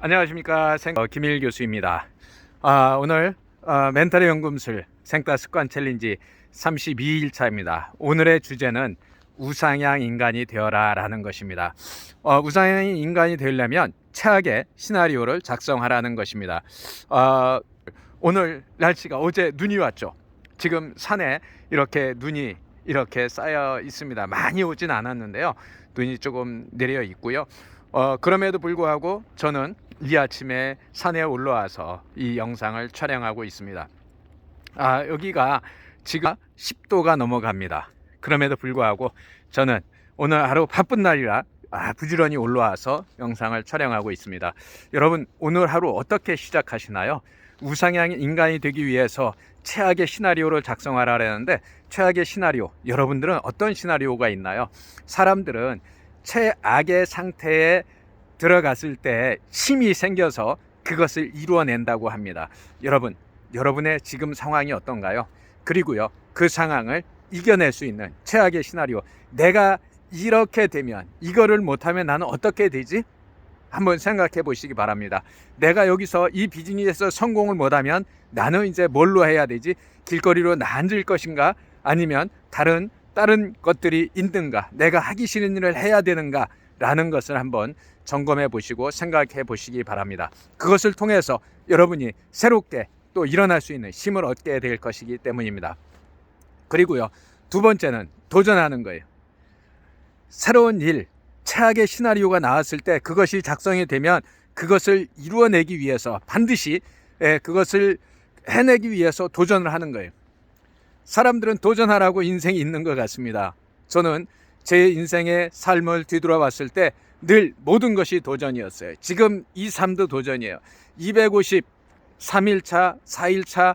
안녕하십니까 생... 어, 김일 교수입니다. 아, 오늘 어, 멘탈의 연금술 생따 습관 챌린지 32일 차입니다. 오늘의 주제는 우상향 인간이 되어라 라는 것입니다. 어, 우상향 인간이 되려면 최악의 시나리오를 작성하라는 것입니다. 어, 오늘 날씨가 어제 눈이 왔죠. 지금 산에 이렇게 눈이 이렇게 쌓여 있습니다. 많이 오진 않았는데요. 눈이 조금 내려 있고요. 어, 그럼에도 불구하고 저는 이 아침에 산에 올라와서 이 영상을 촬영하고 있습니다. 아, 여기가 지금 10도가 넘어갑니다. 그럼에도 불구하고 저는 오늘 하루 바쁜 날이라 아, 부지런히 올라와서 영상을 촬영하고 있습니다. 여러분, 오늘 하루 어떻게 시작하시나요? 우상향 인간이 되기 위해서 최악의 시나리오를 작성하라는데 최악의 시나리오, 여러분들은 어떤 시나리오가 있나요? 사람들은 최악의 상태에 들어갔을 때 힘이 생겨서 그것을 이루어낸다고 합니다. 여러분, 여러분의 지금 상황이 어떤가요? 그리고요, 그 상황을 이겨낼 수 있는 최악의 시나리오. 내가 이렇게 되면 이거를 못하면 나는 어떻게 되지? 한번 생각해 보시기 바랍니다. 내가 여기서 이 비즈니스에서 성공을 못하면 나는 이제 뭘로 해야 되지? 길거리로 나앉을 것인가? 아니면 다른 다른 것들이 있는가? 내가 하기 싫은 일을 해야 되는가? 라는 것을 한번 점검해 보시고 생각해 보시기 바랍니다. 그것을 통해서 여러분이 새롭게 또 일어날 수 있는 힘을 얻게 될 것이기 때문입니다. 그리고요, 두 번째는 도전하는 거예요. 새로운 일, 최악의 시나리오가 나왔을 때 그것이 작성이 되면 그것을 이루어내기 위해서 반드시 예, 그것을 해내기 위해서 도전을 하는 거예요. 사람들은 도전하라고 인생이 있는 것 같습니다. 저는 제 인생의 삶을 뒤돌아봤을 때 늘 모든 것이 도전이었어요. 지금 이 삶도 도전이에요. 253일차, 4일차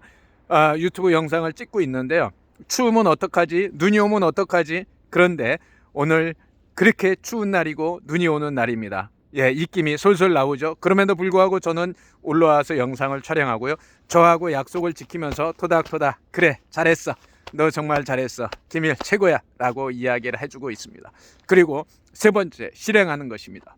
어, 유튜브 영상을 찍고 있는데요. 추우면 어떡하지? 눈이 오면 어떡하지? 그런데 오늘 그렇게 추운 날이고 눈이 오는 날입니다. 예, 입김이 솔솔 나오죠. 그럼에도 불구하고 저는 올라와서 영상을 촬영하고요. 저하고 약속을 지키면서 토닥토닥 그래 잘했어. 너 정말 잘했어. 김일 최고야. 라고 이야기를 해주고 있습니다. 그리고 세 번째, 실행하는 것입니다.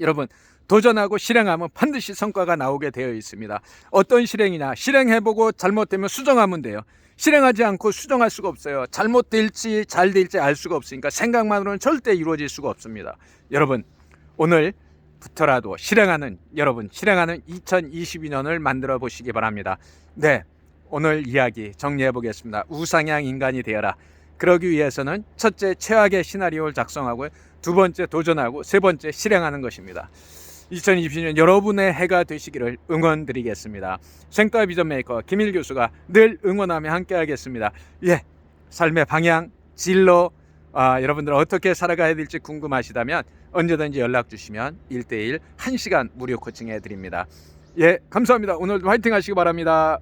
여러분, 도전하고 실행하면 반드시 성과가 나오게 되어 있습니다. 어떤 실행이냐? 실행해보고 잘못되면 수정하면 돼요. 실행하지 않고 수정할 수가 없어요. 잘못될지 잘 될지 알 수가 없으니까 생각만으로는 절대 이루어질 수가 없습니다. 여러분, 오늘 부터라도 실행하는, 여러분, 실행하는 2022년을 만들어 보시기 바랍니다. 네. 오늘 이야기 정리해 보겠습니다. 우상향 인간이 되어라. 그러기 위해서는 첫째 최악의 시나리오를 작성하고 두 번째 도전하고 세 번째 실행하는 것입니다. 2022년 여러분의 해가 되시기를 응원드리겠습니다. 생과 비전 메이커 김일 교수가 늘 응원하며 함께하겠습니다. 예, 삶의 방향, 진로, 아, 여러분들 어떻게 살아가야 될지 궁금하시다면 언제든지 연락 주시면 1대1 1시간 무료 코칭해 드립니다. 예, 감사합니다. 오늘도 화이팅 하시기 바랍니다.